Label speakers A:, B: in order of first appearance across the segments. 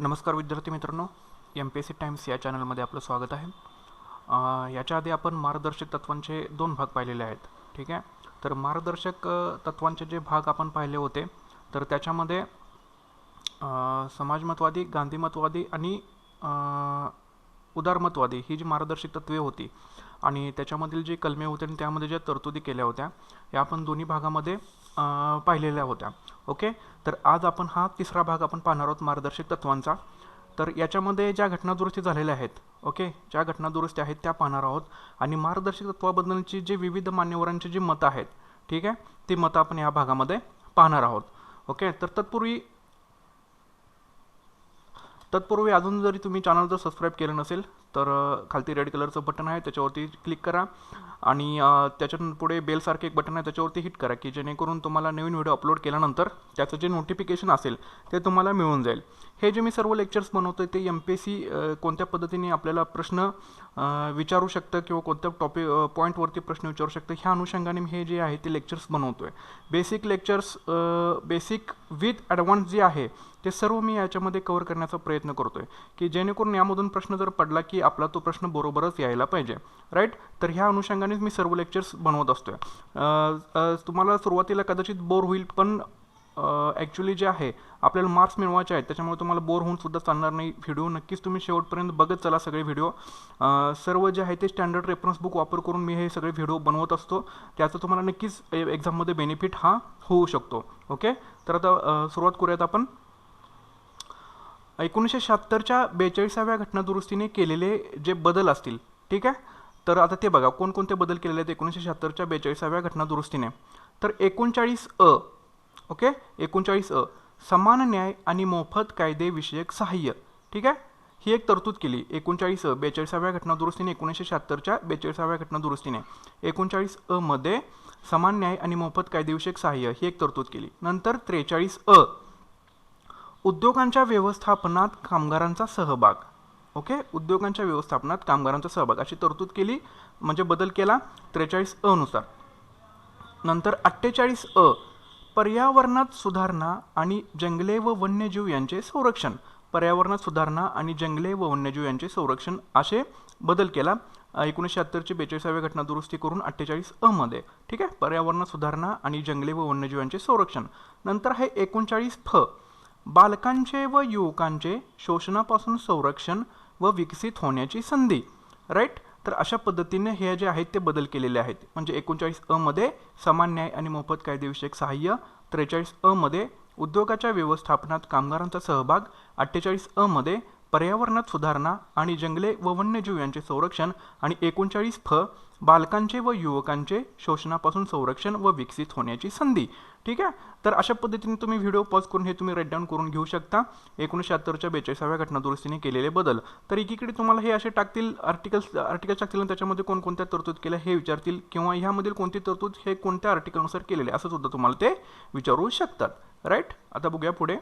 A: नमस्कार विद्यार्थी मित्रांनो M P S C times या चॅनलमध्ये आपलं स्वागत आहे. याच्या आधी आपण मार्गदर्शक तत्वांचे दोन भाग पाहिलेले आहेत ठीक आहे? तर मार्गदर्शक तत्वांचे जे भाग आपण पाहिले होते तर त्याच्यामध्ये समाजमतवादी गांधीमतवादी आणि उदारमतवादी ही जी मार्गदर्शक तत्वे होती आणि त्याच्यामधील जी कलमे होते आणि त्यामध्ये ज्या तरतुदी केल्या होत्या या आपण दोन्ही भागामध्ये पाहिलेल्या होत्या. ओके? तर आज आपण हा तिसरा भाग आपण पाहणार आहोत मार्गदर्शक तत्वांचा. तर याच्यामध्ये ज्या घटनादुरुस्ती झालेल्या आहेत ओके? ज्या घटनादुरुस्ती आहेत त्या पाहणार आहोत. आणि मार्गदर्शक तत्वाबद्दलची जे विविध मान्यवरांची जी मतं आहेत ठीक आहे? ती मतं आपण या भागामध्ये पाहणार आहोत ओके? तर तत्पूर्वी तत्पूर्वी अजून जरी तुम्ही चॅनल जर सबस्क्राईब केलं नसेल तर खालती रेड कलरचं बटन आहे त्याच्यावरती क्लिक करा. आणि अ, त्याच्या पुढे बेलसारखे एक बटन आहे त्याच्यावरती हिट करा की जेणेकरून तुम्हाला नवीन व्हिडिओ अपलोड केल्यानंतर त्याचं जे नोटिफिकेशन असेल ते तुम्हाला मिळून जाईल. हे जे मी सर्व लेक्चर्स बनवतो आहे ते एम पी एस सी कोणत्या पद्धतीने आपल्याला प्रश्न विचारू शकतं किंवा कोणत्या टॉपिक पॉईंटवरती प्रश्न विचारू शकतं ह्या अनुषंगाने मी हे जे आहे ते लेक्चर्स बनवतो आहे basic lectures basic with advance जे आहे ते सर्व मी याच्यामध्ये कवर करण्याचा प्रयत्न करतो आहे की जेणेकरून यामधून प्रश्न जर पडला की आपला तो प्रश्न बरोबरच यायला पाहिजे. राईट तर ह्या अनुषंगानेच मी सर्व लेक्चर्स बनवत असतो आहे तुम्हाला सुरुवातीला कदाचित बोर होईल पण ॲक्च्युली जे आहे आपल्याला मार्क्स मिळवायचे आहेत त्याच्यामुळे तुम्हाला बोर होऊन सुद्धा चालणार नाही. व्हिडिओ नक्कीच तुम्ही शेवटपर्यंत बघत चला सगळे व्हिडिओ सर्व जे आहे ते स्टँडर्ड रेफरन्स बुक वापर करून मी हे सगळे व्हिडिओ बनवत असतो. त्याचा तुम्हाला नक्कीच एक्झाममध्ये बेनिफिट हा होऊ शकतो. ओके तर आता सुरुवात करूयात आपण. एकोणीसशे शहात्तरच्या बेचाळीसाव्या घटनादुरुस्तीने केलेले जे बदल असतील ठीक आहे? तर आता ते बघा कोणकोणते बदल केलेले आहेत एकोणीसशे शहात्तरच्या बेचाळीसाव्या घटनादुरुस्तीने? तर एकोणचाळीस अ ओके? एकोणचाळीस अ समान न्याय आणि मोफत कायदेविषयक सहाय्य ठीक आहे? ही एक तरतूद केली एकोणचाळीस अ बेचाळीसाव्या घटनादुरुस्तीने एकोणीसशे शहात्तरच्या बेचाळीसाव्या घटनादुरुस्तीने. एकोणचाळीस अ मध्ये समान न्याय आणि मोफत कायदेविषयक सहाय्य ही एक तरतूद केली. नंतर त्रेचाळीस अ उद्योगांच्या व्यवस्थापनात कामगारांचा सहभाग. ओके? उद्योगांच्या व्यवस्थापनात कामगारांचा सहभाग. अशी तरतूद केली म्हणजे बदल केला त्रेचाळीस अ नुसार. नंतर अठ्ठेचाळीस अ पर्यावरणात सुधारणा आणि जंगले व वन्यजीव यांचे संरक्षण. पर्यावरणात सुधारणा आणि जंगले व वन्यजीव यांचे संरक्षण असे बदल केला. एकोणीसशे शहात्तरची बेचाळीसाव्या घटना दुरुस्ती करून अठ्ठेचाळीस अ मध्ये ठीक आहे? पर्यावरणात सुधारणा आणि जंगले व वन्यजीव यांचे संरक्षण. नंतर आहे एकोणचाळीस फ बालकांचे व युवकांचे शोषणापासून संरक्षण व विकसित होण्याची संधी. राईट तर अशा पद्धतीने हे जे आहेत ते बदल केलेले आहेत. म्हणजे एकोणचाळीस अ मध्ये समान न्याय आणि मोफत कायदेविषयक सहाय्य त्रेचाळीस अ मध्ये उद्योगाच्या व्यवस्थापनात कामगारांचा सहभाग अठ्ठेचाळीस अ मध्ये पर्यावरणात सुधारणा आणि जंगले व वन्यजीव यांचे संरक्षण आणि एकोणचाळीस फ बालकांचे व युवकांचे शोषणापासून संरक्षण व विकसित होण्याची संधी. ठीक आहे? तर अशा पद्धतीने तुम्ही व्हिडिओ पॉज करून हे तुम्ही रेट डाऊन करून घेऊ शकता. एकोणीसशे शहात्तरच्या बेचाळीसाव्या घटनादुरुस्तीने केलेले बदल. तर एकीकडे तुम्हाला हे असे टाकतील आर्टिकल्स आर्टिकल्स टाकतील आणि त्याच्यामध्ये कोणकोणत्या तरतूद केल्या हे विचारतील किंवा ह्यामधील कोणती तरतूद हे कोणत्या आर्टिकलनुसार केलेले असं सुद्धा तुम्हाला ते विचारू शकतात. राईट आता बघूया पुढे.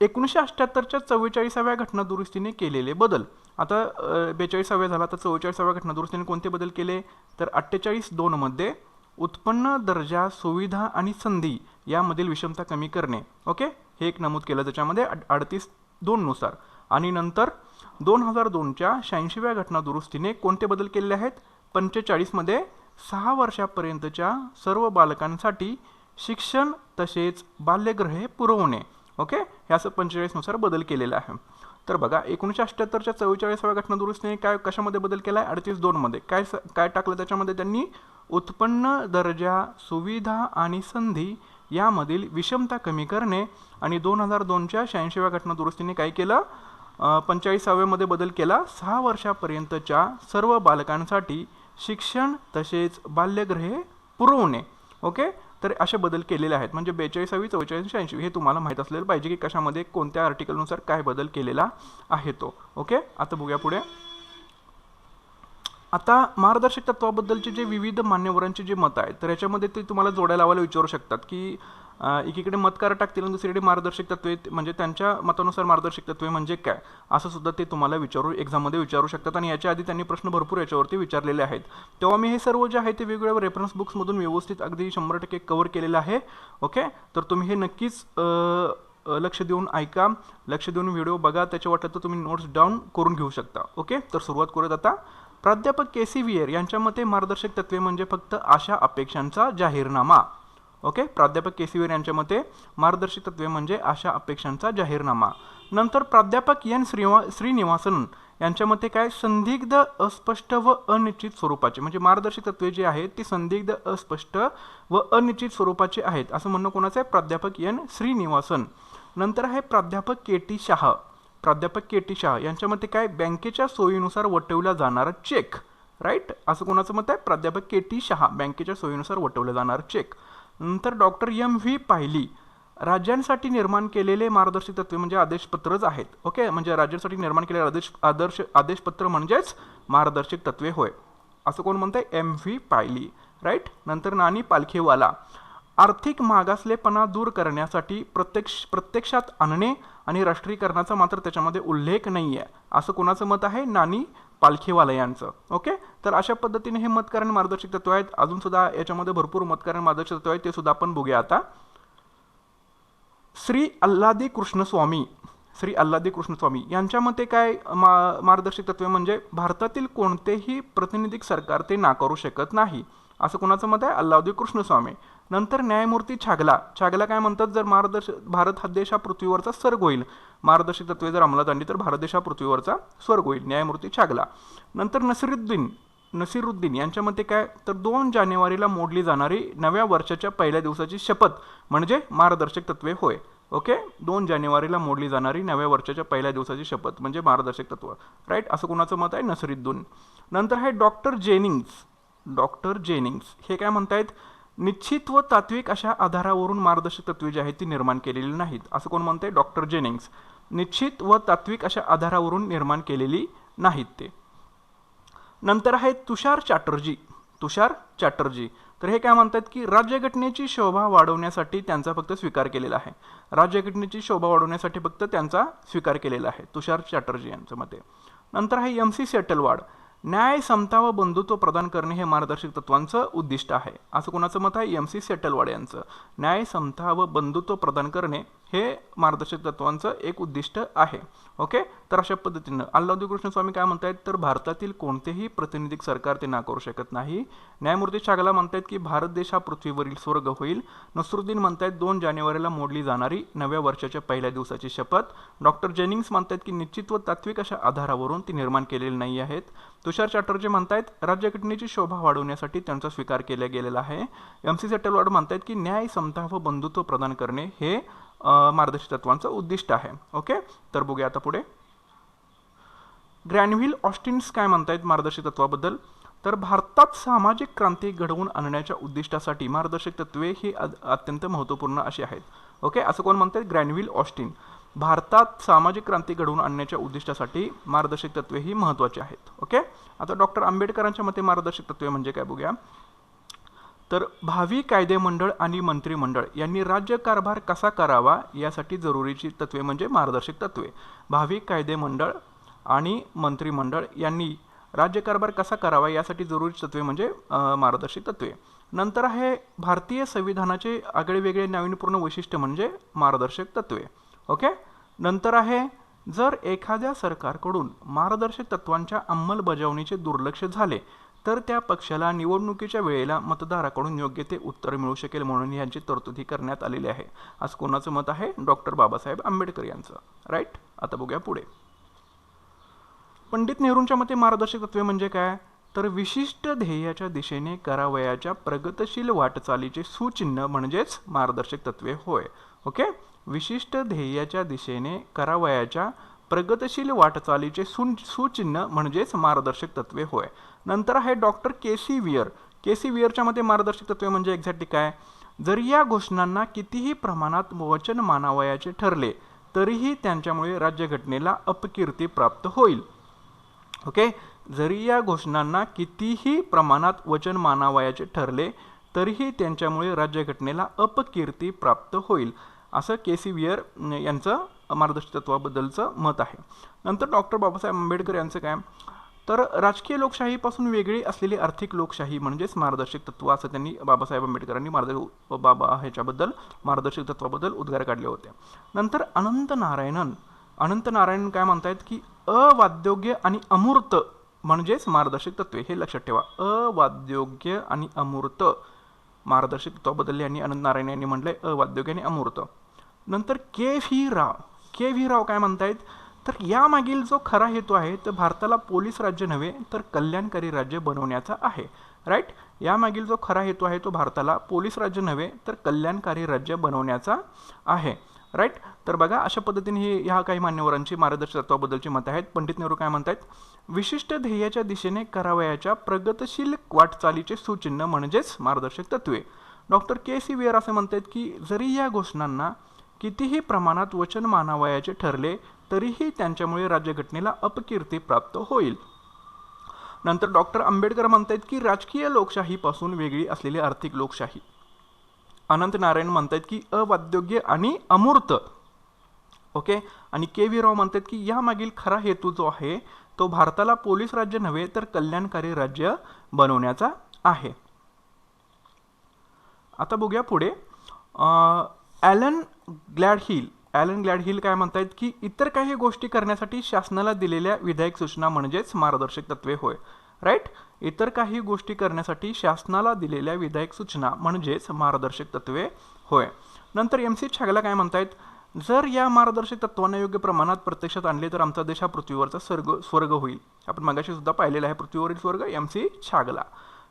A: एकोणीसशे अठ्ठ्याहत्तरच्या चव्वेचाळीसाव्या घटनादुरुस्तीने केलेले बदल. आता बेचाळीसाव्या झाला तर चव्वेचाळीसाव्या घटनादुरुस्तीने कोणते बदल केले? तर अठ्ठेचाळीस दोनमध्ये उत्पन्न दर्जा सुविधा आणि संधी यामधील विषमता कमी करणे. ओके? हे एक नमूद केलं त्याच्यामध्ये अड अडतीस दोननुसार आणि नंतर दोन हजार दोनच्या शहाऐंशीव्या घटना दुरुस्तीने कोणते बदल केलेले आहेत? पंचेचाळीसमध्ये सहा वर्षापर्यंतच्या सर्व बालकांसाठी शिक्षण तसेच बाल्यग्रहे पुरवणे. ओके? हे असं पंचेचाळीसनुसार बदल केलेला आहे. तर बघा एकोणीसशे अठ्ठ्याहत्तरच्या चव्वेचाळीसाव्या घटनादुरुस्तीने काय कशामध्ये बदल केला आहे अडतीस दोनमध्ये. काय स काय टाकलं त्याच्यामध्ये त्यांनी? उत्पन्न दर्जा सुविधा आणि संधी यामधील विषमता कमी करणे आणि दोन हजार दोनच्या शहाऐंशीव्या घटनादुरुस्तीने काय केलं? पंचेचाळीसाव्यामध्ये बदल केला. सहा वर्षापर्यंतच्या सर्व बालकांसाठी शिक्षण तसेच बाल्यगृहे पुरवणे. ओके? तर असे बदल केलेले आहेत. म्हणजे बेचाळीसावी चौवेचाळीस शहाऐंशी हे तुम्हाला माहीत असलेलं पाहिजे की कशामध्ये कोणत्या आर्टिकलनुसार काय बदल केलेला आहे तो. ओके? आता बघूया पुढे. आता मार्गदर्शक तत्वाबद्दलचे जे विविध मान्यवरांचे जे मत आहेत तर याच्यामध्ये ते तुम्हाला जोड्या लावायला विचारू शकतात की एकीकडे मतकार टाकतील आणि दुसरीकडे मार्गदर्शक तत्वे म्हणजे त्यांच्या मतानुसार मार्गदर्शक तत्वे म्हणजे काय असं सुद्धा ते तुम्हाला विचारू एक्झाममध्ये विचारू शकतात आणि याच्या आधी त्यांनी प्रश्न भरपूर याच्यावरती विचारलेले आहेत. तेव्हा मी हे सर्व जे आहे ते वेगवेगळ्या रेफरन्स बुक्समधून व्यवस्थित अगदी शंभर टक्के कव्हर केलेलं आहे. ओके तर तुम्ही हे नक्कीच लक्ष देऊन ऐका लक्ष देऊन व्हिडिओ बघा त्याच्या वाटलं तर तुम्ही नोट्स डाऊन करून घेऊ शकता ओके तर सुरुवात करूयात आता. प्राध्यापक के सी वियर यांच्या मते मार्गदर्शक तत्वे म्हणजे फक्त आशा अपेक्षांचा जाहीरनामा ओके प्राध्यापक के सी वियर यांच्या मते मार्गदर्शक तत्वे म्हणजे आशा अपेक्षांचा जाहीरनामा. नंतर प्राध्यापक एन श्रीवा श्रीनिवासन यांच्या मते काय? संदिग्ध अस्पष्ट व अनिश्चित स्वरूपाचे म्हणजे मार्गदर्शक तत्वे जी आहेत ती संदिग्ध अस्पष्ट व अनिश्चित स्वरूपाचे आहेत असं म्हणणं कोणाचं आहे? प्राध्यापक एन श्रीनिवासन. नंतर आहे प्राध्यापक के टी शाह. प्राध्यापक के टी शाह यांच्या मते काय? बँकेच्या सोयीनुसार वटवला जाणारा चेक राईट असं कोणाचं मत आहे? प्राध्यापक के टी शहा बँकेच्या सोयीनुसार वटवलं जाणार चेक नंतर डॉक्टर एम व्ही पायली. राज्यांसाठी निर्माण केलेले मार्गदर्शक तत्वे म्हणजे आदेशपत्रच आहेत. ओके म्हणजे राज्यांसाठी निर्माण केलेले आदेश आदर्श आदेशपत्र म्हणजेच मार्गदर्शक तत्वे होय. असं कोण म्हणतंय? एम व्ही पायली. राईट नंतर नानी पालखेवाला. आर्थिक मागासलेपणा दूर करण्यासाठी प्रत्यक्ष प्रत्यक्षात आणणे आणि राष्ट्रीयकरणाचा मात्र त्याच्यामध्ये उल्लेख नाही आहे असं कोणाचं मत आहे? नानी पालखेवाला यांचं ओके? तर अशा पद्धतीने हे मतकारण मार्गदर्शक तत्व आहेत. अजून सुद्धा याच्यामध्ये भरपूर मतकारण मार्गदर्शक तत्व आहेत ते सुद्धा आपण बघूया आता. श्री अल्लादी कृष्णस्वामी श्री अल्लादी कृष्णस्वामी यांच्या मते काय मा मार्गदर्शक तत्वे म्हणजे भारतातील कोणतेही प्रतिनिधिक सरकार ते नाकारू शकत नाही. असं कोणाचं मत आहे? अल्लादी कृष्णस्वामी. नंतर न्यायमूर्ती छागला. छागला काय म्हणतात? जर मार्गदर्श भारत हा देश हा पृथ्वीवरचा स्वर्ग होईल. मार्गदर्शक तत्वे जर अंमलात आणली तर भारत देश हा पृथ्वीवरचा स्वर्ग होईल. न्यायमूर्ती छागला. नंतर नसिरुद्दीन नसिरुद्दीन यांच्या मते काय? तर दोन जानेवारीला मोडली जाणारी नव्या वर्षाच्या पहिल्या दिवसाची शपथ म्हणजे मार्गदर्शक तत्वे होय. ओके? दोन जानेवारीला मोडली जाणारी नव्या वर्षाच्या पहिल्या दिवसाची शपथ म्हणजे मार्गदर्शक तत्व राईट? असं कोणाचं मत आहे? नसरुद्दीन. नंतर आहे डॉक्टर जेनिंग्स. Doctor Jennings. हे काय म्हणतायत? निश्चित व तात्विक अशा आधारावरून मार्गदर्शक तत्वे जी आहेत ती निर्माण केलेली नाहीत. असं कोण म्हणतंय? Doctor Jennings. निश्चित व तात्विक अशा आधारावरून निर्माण केलेली नाहीत ते. नंतर आहे तुषार चॅटर्जी. तुषार चॅटर्जी. तर हे काय म्हणतात की राज्यघटनेची शोभा वाढवण्यासाठी त्यांचा फक्त स्वीकार केलेला आहे. राज्यघटनेची शोभा वाढवण्यासाठी फक्त त्यांचा स्वीकार केलेला आहे. तुषार चॅटर्जी यांच्या मते नंतर आहे एम सी सेटलवाड. न्याय समता व बंधुत्व प्रदान करणे हे मार्गदर्शक तत्वांचं उद्दिष्ट आहे. असं कोणाचं मत आहे? एम सी सेटलवाड यांचं. न्याय समता व बंधुत्व प्रदान करणे हे मार्गदर्शक तत्वांचं एक उद्दिष्ट आहे. ओके तर अशा पद्धतीनं अल्लादी कृष्णस्वामी काय म्हणतायत? तर भारतातील कोणतेही प्रतिनिधिक सरकार ते नाकारू शकत नाही. न्यायमूर्ती छागला म्हणतायत की भारत देश हा पृथ्वीवरील स्वर्ग होईल. नसरुद्दीन म्हणतायत दोन जानेवारीला मोडली जाणारी नव्या वर्षाच्या पहिल्या दिवसाची शपथ. डॉक्टर जेनिंग्स म्हणतायत की निश्चित व तात्विक अशा आधारावरून ती निर्माण केलेली नाही आहेत. तुषार चॅटर्जी म्हणतायत राज्यघटनेची शोभा वाढवण्यासाठी त्यांचा स्वीकार केला गेलेला आहे. एम सी सेटलवाड म्हणतायत की न्याय समता व बंधुत्व प्रदान करणे हे मार्गदर्शक तत्वांचं उद्दिष्ट आहे. ओके? तर बघूया आता पुढे. ग्रॅनव्हिल ऑस्टिन्स काय म्हणतायत मार्गदर्शक तत्वाबद्दल? तर भारतात सामाजिक क्रांती घडवून आणण्याच्या उद्दिष्टासाठी मार्गदर्शक तत्वे ही अत्यंत महत्त्वपूर्ण अशी आहेत. ओके? असं कोण म्हणतात ग्रॅनव्हिल ऑस्टिन. भारतात सामाजिक क्रांती घडवून आणण्याच्या उद्दिष्टासाठी मार्गदर्शक तत्वे ही महत्त्वाची आहेत. ओके? आता डॉक्टर आंबेडकरांच्या मते मार्गदर्शक तत्वे म्हणजे काय? बघूया. तर भावी कायदेमंडळ आणि मंत्रिमंडळ यांनी राज्यकारभार कसा करावा यासाठी जरुरीची तत्वे म्हणजे मार्गदर्शक तत्वे. भावी कायदेमंडळ आणि मंत्रिमंडळ यांनी राज्यकारभार कसा करावा यासाठी जरुरीची तत्वे म्हणजे मार्गदर्शक तत्वे. नंतर आहे भारतीय संविधानाचे आगळेवेगळे नाविन्यपूर्ण वैशिष्ट्य म्हणजे मार्गदर्शक तत्वे. ओके? नंतर आहे जर एखाद्या सरकारकडून मार्गदर्शक तत्वांच्या अंमलबजावणीचे दुर्लक्ष झाले तर त्या पक्षाला निवडणुकीच्या वेळेला मतदाराकडून योग्य ते उत्तर मिळू शकेल म्हणून यांची तरतुदी करण्यात आलेली आहे. असं कोणाचं मत आहे? डॉक्टर बाबासाहेब आंबेडकर यांचं. राईट आता बघूया पुढे. पंडित नेहरूंच्या मते मार्गदर्शक तत्वे म्हणजे काय? तर विशिष्ट ध्येयाच्या दिशेने करावयाच्या प्रगतशील वाटचालीचे सुचिन्ह म्हणजेच मार्गदर्शक तत्वे होय. ओके? विशिष्ट ध्येयाच्या दिशेने करावयाच्या प्रगतशील वाटचालीचे सु सुचिन्ह म्हणजेच मार्गदर्शक तत्वे होय. नंतर आहे doctor K C Wheare. K C वियरच्या मते मार्गदर्शक तत्वे म्हणजे एक्झॅक्टली काय जरी या घोषणांना कितीही प्रमाणात वचन मानावयाचे ठरले तरीही त्यांच्यामुळे राज्यघटनेला अपकीर्ती प्राप्त होईल. ओके? जरी या घोषणांना कितीही प्रमाणात वचन मानावयाचे ठरले तरीही त्यांच्यामुळे राज्यघटनेला अपकीर्ती प्राप्त होईल. असं के सी वियर यांचं मार्गदर्शक तत्वाबद्दलचं मत आहे. नंतर डॉक्टर बाबासाहेब आंबेडकर यांचं काय? तर राजकीय लोकशाहीपासून वेगळी असलेली आर्थिक लोकशाही म्हणजेच मार्गदर्शक तत्व असं त्यांनी बाबासाहेब आंबेडकरांनी मार्ग बाबा ह्याच्याबद्दल मार्गदर्शक तत्वाबद्दल उद्गार काढले होते. नंतर अनंत नारायणन. अनंत नारायण काय म्हणतायत की अवाद्योग्य आणि अमूर्त म्हणजेच मार्गदर्शक तत्वे हे लक्षात ठेवा. अवाद्योग्य आणि अमूर्त मार्गदर्शक तत्वाबद्दल यांनी अनंत नारायण यांनी म्हटलंय अवाद्योग्य आणि अमूर्त. नंतर के व्ही राव. के व्ही राव काय म्हणतायत? तर यामागील जो खरा हेतू आहे तर भारताला पोलीस राज्य नव्हे तर कल्याणकारी राज्य बनवण्याचा आहे. राईट यामागील जो खरा हेतू आहे तो भारताला पोलीस राज्य नव्हे तर कल्याणकारी राज्य बनवण्याचा आहे. राईट तर बघा अशा पद्धतीने ही ह्या काही मान्यवरांची मार्गदर्शक तत्वाबद्दलची मतं आहेत. पंडित नेहरू काय म्हणतात विशिष्ट ध्येयाच्या दिशेने करावयाच्या प्रगतशील वाटचालीचे सूचिन्ह म्हणजेच मार्गदर्शक तत्वे डॉक्टर के सी वेअर असे म्हणतात की जरी या घोषणांना कितीही प्रमाणात वचन मानावयाचे ठरले तरीही त्यांच्यामुळे राज्यघटनेला अपकीर्ती प्राप्त होईल. नंतर डॉक्टर आंबेडकर म्हणतायत की राजकीय लोकशाहीपासून वेगळी असलेली आर्थिक लोकशाही. अनंत नारायण म्हणतायत की अवाद्योग्य आणि अमूर्त. ओके? आणि के व्ही राव म्हणतात की यामागील खरा हेतू जो आहे तो भारताला पोलीस राज्य नव्हे तर कल्याणकारी राज्य बनवण्याचा आहे. आता बघूया पुढे. ॲलन ग्लॅडहिल ॲलन ग्लॅडहिल काय म्हणतायत की इतर काही गोष्टी करण्यासाठी शासनाला दिलेल्या विधायक सूचना म्हणजेच मार्गदर्शक तत्वे होय. राईट इतर काही गोष्टी करण्यासाठी शासनाला दिलेल्या विधायक सूचना म्हणजेच मार्गदर्शक तत्वे होय. नंतर एम सी छागला काय म्हणतायत? जर या मार्गदर्शक तत्वांना योग्य प्रमाणात प्रत्यक्षात आणले तर आमचा देश हा पृथ्वीवरचा स्वर्ग स्वर्ग होईल. आपण मगाशी सुद्धा पाहिलेला आहे पृथ्वीवरील स्वर्ग एम सी छागला.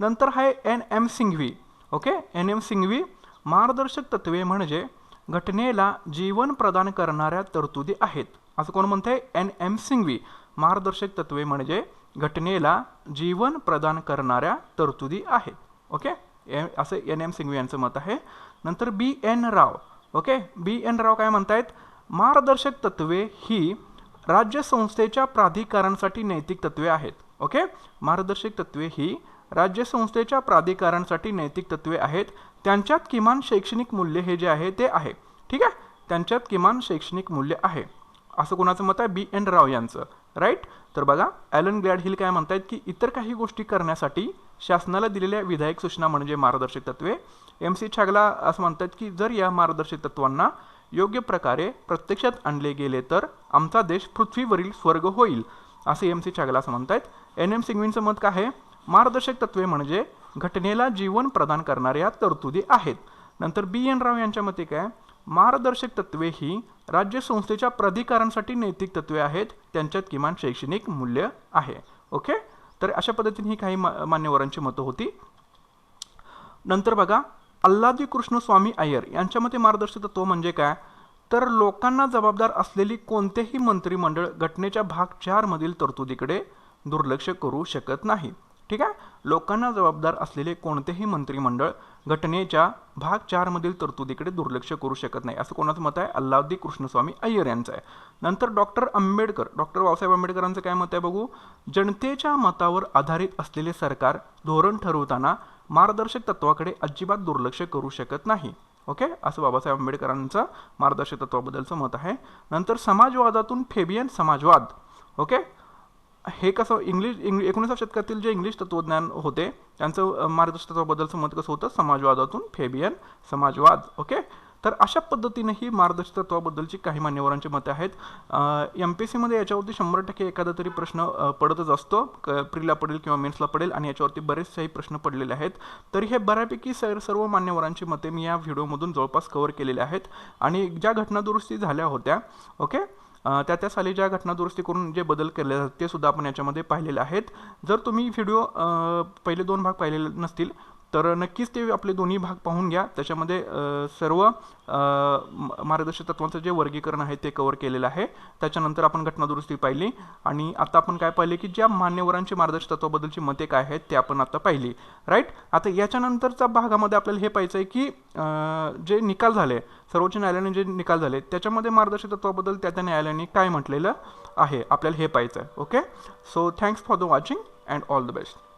A: नंतर आहे N M Singhvi. Okay N M Singhvi मार्गदर्शक तत्वे म्हणजे घटनेला जीवन प्रदान करणाऱ्या तरतुदी आहेत. असं कोण म्हणते एन. एम. सिंघवी. मार्गदर्शक तत्वे म्हणजे घटनेला जीवन प्रदान करणाऱ्या तरतुदी आहेत. ओके? ए असं एन. एम. सिंघवी यांचं मत आहे. नंतर B. N. Rao. Okay? B. N. Rao काय म्हणतायत? मार्गदर्शक तत्वे ही राज्य संस्थेच्या प्राधिकारांसाठी नैतिक तत्वे आहेत. ओके? मार्गदर्शक तत्वे ही राज्यसंस्थेच्या प्राधिकारांसाठी नैतिक तत्वे आहेत. त्यांच्यात किमान शैक्षणिक मूल्य हे जे आहे ते आहे. ठीक आहे? त्यांच्यात किमान शैक्षणिक मूल्य आहे. असं कोणाचं मत आहे? बी एन राव यांचं. राईट तर बघा ॲलन ग्लॅड हिल काय म्हणतायत की इतर काही गोष्टी करण्यासाठी शासनाला दिलेल्या विधायक सूचना म्हणजे मार्गदर्शक तत्वे. एम सी छागला असं म्हणतात की जर या मार्गदर्शक तत्वांना योग्य प्रकारे प्रत्यक्षात आणले गेले तर आमचा देश पृथ्वीवरील स्वर्ग होईल असे एम सी छागला असं म्हणतायत. एन एम सिंगवींचं मत काय आहे? मार्गदर्शक तत्वे म्हणजे घटनेला जीवन प्रदान करणाऱ्या तरतुदी आहेत. नंतर बी एन राव यांच्या मते काय? मार्गदर्शक तत्वे ही राज्य संस्थेच्या प्राधिकारांसाठी नैतिक तत्वे आहेत. त्यांच्यात किमान शैक्षणिक मूल्य आहे. ओके? तर अशा पद्धतीने ही काही मा मान्यवरांची मतं होती. नंतर बघा अल्लादी कृष्णस्वामी अय्यर यांच्या मते मार्गदर्शक तत्व म्हणजे काय? तर लोकांना जबाबदार असलेली कोणतेही मंत्रिमंडळ घटनेच्या भाग चारमधील तरतुदीकडे दुर्लक्ष करू शकत नाही. ठीक आहे? लोकांना जबाबदार असलेले कोणतेही मंत्रिमंडळ घटनेच्या भाग चारमधील तरतुदीकडे दुर्लक्ष करू शकत नाही. असं कोणाचं मत आहे? अल्लाउद्दी कृष्णस्वामी अय्यर यांचं आहे. नंतर डॉक्टर आंबेडकर डॉक्टर बाबासाहेब आंबेडकरांचं काय मत आहे बघू? जनतेच्या मतावर आधारित असलेले सरकार धोरण ठरवताना मार्गदर्शक तत्वाकडे अजिबात दुर्लक्ष करू शकत नाही. ओके? असं बाबासाहेब आंबेडकरांचं मार्गदर्शक तत्वाबद्दलचं मत आहे. नंतर समाजवादातून फेबियन समाजवाद. ओके? हे कसं इंग्लिश इंग्लि एकोणीसाव्या शतकातील जे इंग्लिश तत्वज्ञान होते त्यांचं मार्गदर्शक तत्वाबद्दलचं मत कसं होतं? समाजवादातून फेबियन समाजवाद ओके? तर अशा पद्धतीने ही मार्गदर्शक तत्वाबद्दलची काही मान्यवरांची मतं आहेत. एम पी सीमध्ये याच्यावरती शंभर टक्के एखादा तरी प्रश्न पडतच असतो. क प्रीला पडेल किंवा मेन्सला पडेल आणि याच्यावरती बरेचसेही प्रश्न पडलेले आहेत. तरी हे बऱ्यापैकी सर सर्व मान्यवरांची मते मी या व्हिडिओमधून जवळपास कव्हर केलेले आहेत. आणि ज्या घटनादुरुस्ती झाल्या होत्या ओके? त्या त्या साली ज्या घटना दुरुस्ती करून जे बदल केले जातात ते सुद्धा आपण याच्यामध्ये पाहिलेले आहेत. जर तुम्ही व्हिडिओ पहिले दोन भाग पाहिलेले नसतील तर नक्कीच ते आपले दोन्ही भाग पाहून घ्या. त्याच्यामध्ये सर्व मार्गदर्शक तत्वांचं जे वर्गीकरण आहे ते कवर केलेलं आहे. त्याच्यानंतर आपण घटनादुरुस्ती पाहिली आणि आता आपण काय पाहिले की ज्या मान्यवरांची मार्गदर्शक तत्वाबद्दलची मते काय आहेत ते आपण आता पाहिली. राईट आता याच्यानंतरच्या भागामध्ये आपल्याला हे पाहिजे आहे की जे निकाल झाले सर्वोच्च न्यायालयाने जे निकाल झाले त्याच्यामध्ये मार्गदर्शक तत्वाबद्दल त्या त्या न्यायालयाने काय म्हटलेलं आहे? आपल्याला हे पाहायचं आहे. Okay so thanks for the watching and all the best